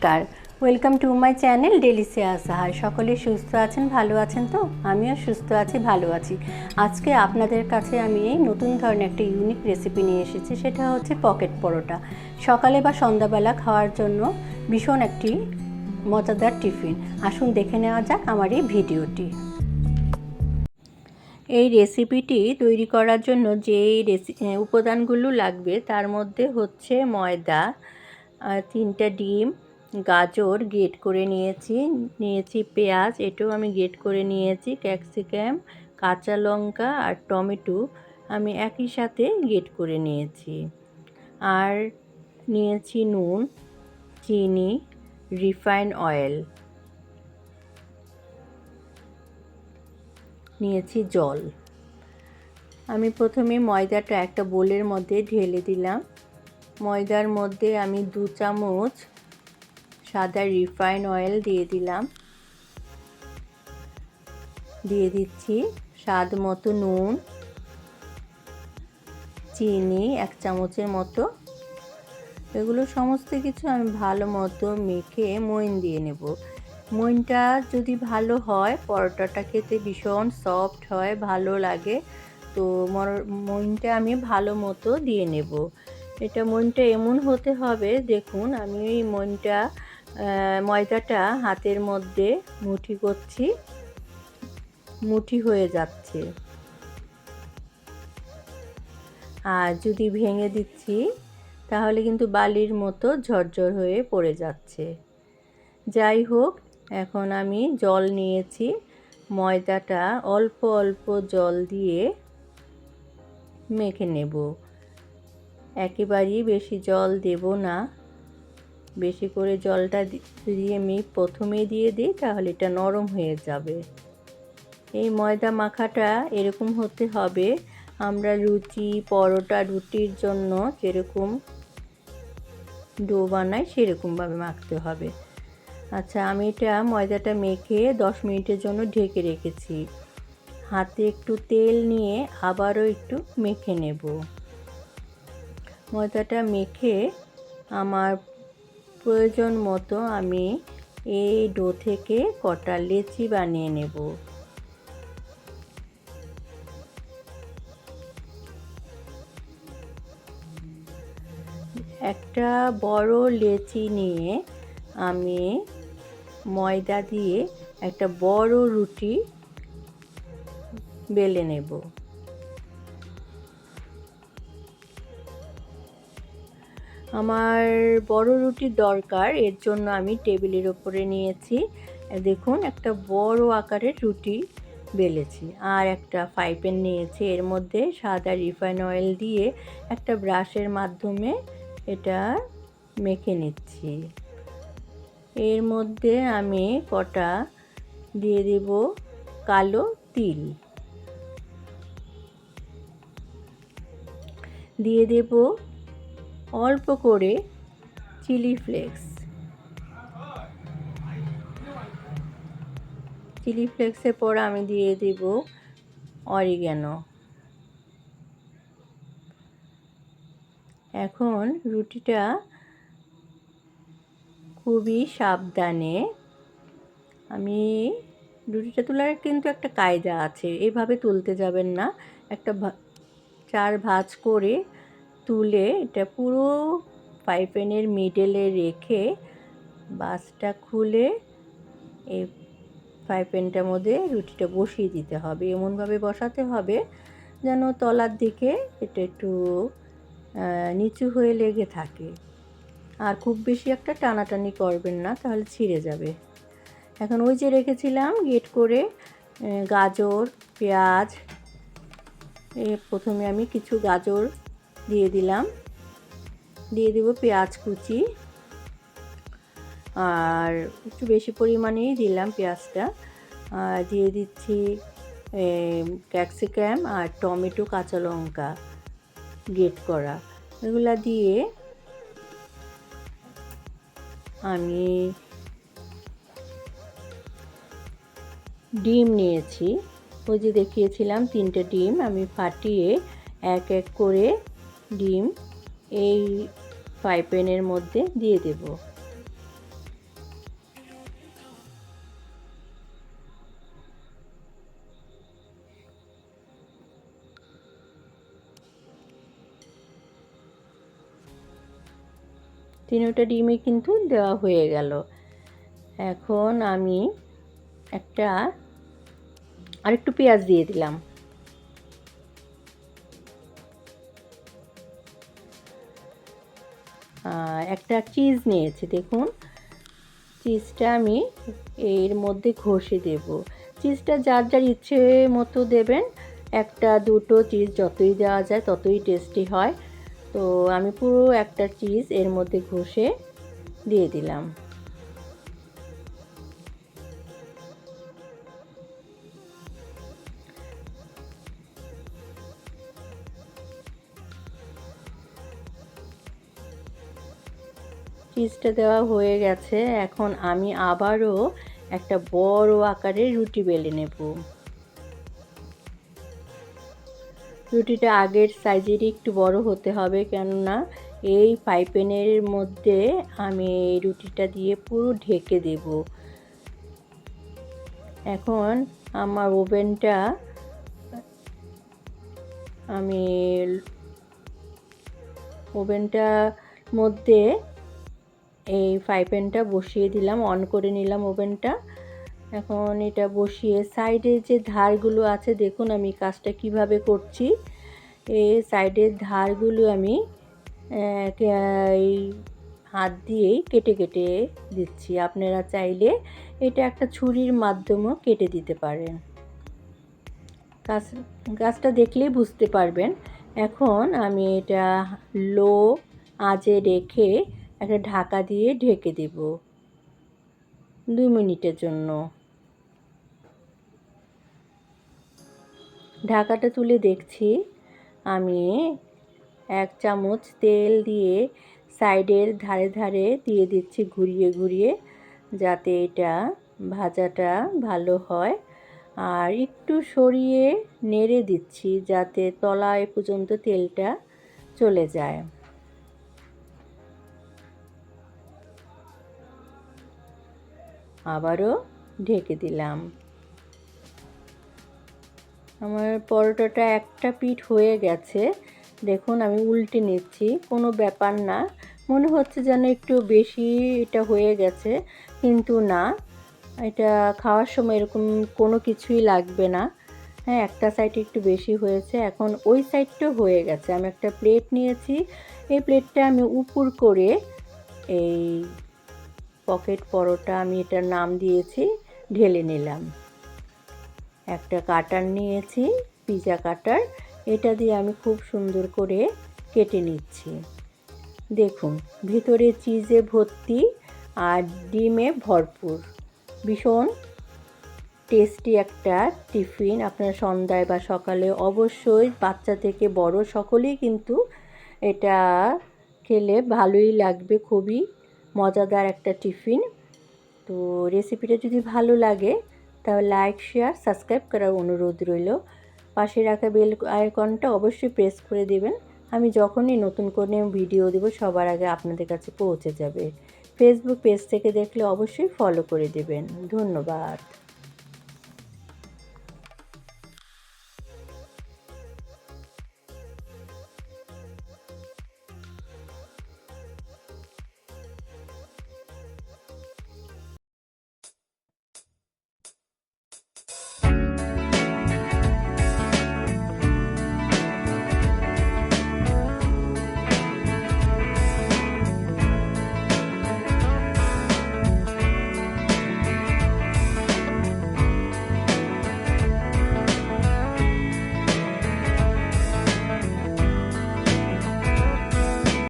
নমস্কার। Welcome to my channel Delicia সাহার সকলে সুস্থ আছেন, ভালো আছেন তো? আমিও সুস্থ আছি, ভালো আছি। আজকে আপনাদের কাছে আমি এই নতুন ধরনের একটা ইউনিক রেসিপি নিয়ে এসেছি, সেটা হচ্ছে পকেট পরোটা। সকালে বা সন্ধ্যাবেলা খাওয়ার জন্য ভীষণ একটি মজাদার টিফিন। আসুন দেখে নেওয়া যাক আমার এই ভিডিওটি। এই রেসিপিটি তৈরি করার জন্য যে রেসি উপাদানগুলো লাগবে, তার মধ্যে হচ্ছে ময়দা তিনটা ডিম গাজর গেট করে নিয়েছি নিয়েছি পেঁয়াজ, এটাও আমি গেট করে নিয়েছি, ক্যাপসিকাম, কাঁচা লঙ্কা আর টমেটো আমি একই সাথে গেট করে নিয়েছি। আর নিয়েছি নুন, চিনি, রিফাইন অয়েল। নিয়েছি জল। আমি প্রথমে ময়দাটা একটা বোলের মধ্যে ঢেলে দিলাম। ময়দার মধ্যে আমি দু চামচ সাদা রিফাইন অয়েল দিয়ে দিলাম। দিয়ে দিচ্ছি স্বাদ মতো নুন, চিনি, এক চামচের মতো। এগুলো সমস্ত কিছু আমি ভালো মতো মেখে মইন দিয়ে নেব। মইনটা যদি ভালো হয়, পরোটাটা খেতে ভীষণ সফট হয়, ভালো লাগে, তো মইনটা আমি ভালো মতো দিয়ে নেব। এটা মনটা এমন হতে হবে, দেখুন, আমি এই মনটা ময়দাটা হাতের মধ্যে মুঠি করছি। মুঠি হয়ে যাচ্ছে। আর যদি ভেঙে দিচ্ছি, তাহলে কিন্তু বালির মতো ঝরঝর হয়ে পড়ে যাচ্ছে। যাই হোক, এখন আমি জল নিয়েছি। ময়দাটা অল্প অল্প জল দিয়ে মেখে নেব। একেবারেই বেশি জল দেব না। বেশি করে জলটা দিয়ে আমি প্রথমে দিয়ে দিই, তাহলে এটা নরম হয়ে যাবে। এই ময়দা মাখাটা এরকম হতে হবে, আমরা রুচি, পরোটা, রুটির জন্য যেরকম ডো বানাই সেরকমভাবে মাখতে হবে। আচ্ছা আমি এটা ময়দাটা মেখে দশ মিনিটের জন্য ঢেকে রেখেছি। হাতে একটু তেল নিয়ে আবারও একটু মেখে নেব। ময়দাটা মেখে আমার প্রয়োজন মতো আমি এই ডো থেকে কটা লেচি বানিয়ে নেব। একটা বড় লেচি নিয়ে আমি ময়দা দিয়ে একটা বড় রুটি বেলে নেব। আমার বড় রুটির দরকার, এর জন্য আমি টেবিলের ওপরে নিয়েছি। দেখুন, একটা বড় আকারের রুটি বেলেছি। আর একটা ফাইপেন নিয়েছি। এর মধ্যে সাদা রিফাইন অয়েল দিয়ে একটা ব্রাশের মাধ্যমে এটা মেখে নিচ্ছি। এর মধ্যে আমি কটা দিয়ে দেব কালো তিল। দিয়ে দেব অল্প করে চিলি ফ্লেক্স। চিলি ফ্লেক্সের পর আমি দিয়ে দেব অরিগ্যানো। এখন রুটিটা খুবই সাবধানে। আমি রুটিটা তোলার কিন্তু একটা কায়দা আছে, এভাবে তুলতে যাবেন না। একটা চার ভাঁজ করে তুলে এটা পুরো পাইপেনের মিডেলে রেখে বাসটা খুলে এই পাইপেনটার মধ্যে রুটিটা বসিয়ে দিতে হবে। এমনভাবে বসাতে হবে যেন তলার দিকে এটা একটু নিচু হয়ে লেগে থাকে। আর খুব বেশি একটা টানাটানি করবেন না, তাহলে ছিঁড়ে যাবে। এখন ওই যে রেখেছিলাম গেট করে গাজর, পেঁয়াজ প্রথমে আমি কিছু গাজর দিয়ে দিলাম। দিয়ে দেব পেঁয়াজ কুচি। আর একটু বেশি পরিমাণেই দিলাম পেঁয়াজটা। আর দিয়ে দিচ্ছি ক্যাপসিকাম আর টমেটো কাঁচা লঙ্কা গেট করা। এগুলা দিয়ে আমি ডিম নিয়েছি। ওই যে দেখিয়েছিলাম তিনটে ডিম, আমি ফাটিয়ে এক এক করে ডিম এই ফ্রাই প্যানের মধ্যে দিয়ে দেব। তিনটা ডিমই কিন্তু দেওয়া হয়ে গেল। এখন আমি একটা আরেকটু পেঁয়াজ দিয়ে দিলাম। একটা চিজ নিয়েছি, দেখুন। চিজটা আমি এর মধ্যে ঘষে দেব। চিজটা যার যার ইচ্ছে মতো দেবেন, একটা, দুটো চিজ যতই দেওয়া যায় ততই টেস্টি হয়। তো আমি পুরো একটা চিজ এর মধ্যে ঘষে দিয়ে দিলাম। চিজটা দেওয়া হয়ে গেছে। এখন আমি আবারও একটা বড় আকারের রুটি বেলে নেব। রুটিটা আগের সাইজেরই একটু বড় হতে হবে, কেননা এই পাইপেনের মধ্যে আমি রুটিটা দিয়ে পুরো ঢেকে দেব। এখন আমার ওভেনটা আমি ওভেনটার মধ্যে এই ফ্রাই প্যানটা বসিয়ে দিলাম অন করে নিলাম ওভেনটা এখন এটা বসিয়ে সাইডে যে ধারগুলো আছে, দেখুন আমি কাজটা কীভাবে করছি। এই সাইডের ধারগুলো আমি এই হাত দিয়েই কেটে কেটে দিচ্ছি। আপনারা চাইলে এটা একটা ছুরির মাধ্যমেও কেটে দিতে পারেন। গাছ গাছটা দেখলেই বুঝতে পারবেন। এখন আমি এটা লো আজে রেখে একটা ঢাকা দিয়ে ঢেকে দেব দু মিনিটের জন্য। ঢাকাটা তুলে দেখছি। আমি এক চামচ তেল দিয়ে সাইডের ধারে ধারে দিয়ে দিচ্ছি ঘুরিয়ে ঘুরিয়ে, যাতে এটা ভাজাটা ভালো হয়। আর একটু সরিয়ে নেড়ে দিচ্ছি, যাতে তলায় পর্যন্ত তেলটা চলে যায়। আবারও ঢেকে দিলাম। আমার পরোটাটা একটা পিঠ হয়ে গেছে। দেখুন, আমি উল্টে নিচ্ছি, কোনো ব্যাপার না। মনে হচ্ছে যেন একটু বেশি এটা হয়ে গেছে, কিন্তু না। এটা খাওয়ার সময় এরকম কোনো কিছুই লাগবে না। হ্যাঁ একটা সাইড একটু বেশি হয়েছে। এখন ওই সাইডটা হয়ে গেছে। আমি একটা প্লেট নিয়েছি। এই প্লেটটা আমি উপর করে এই পকেট পরোটা আমি এটার নাম দিয়েছি, ঢেলে নিলাম। একটা কাটার নিয়েছি পিজা কাটার এটা দিয়ে আমি খুব সুন্দর করে কেটে নিচ্ছি। দেখুন, ভিতরে চিজে ভর্তি আর ডিমে ভরপুর। ভীষণ টেস্টি একটা টিফিন আপনার সন্ধ্যায় বা সকালে অবশ্যই বাচ্চা থেকে বড় সকলেই কিন্তু এটা খেলে ভালোই লাগবে, খুবই মজাদার একটা টিফিন। তো রেসিপিটা যদি ভালো লাগে, তাহলে লাইক শেয়ার সাবস্ক্রাইব করার অনুরোধ রইল। পাশে রাখা বেল আইকনটা অবশ্যই প্রেস করে দেবেন। আমি যখনই নতুন করে ভিডিও দেব, সবার আগে আপনাদের কাছে পৌঁছে যাবে। ফেসবুক পেজ থেকে দেখলে অবশ্যই ফলো করে দেবেন। ধন্যবাদ।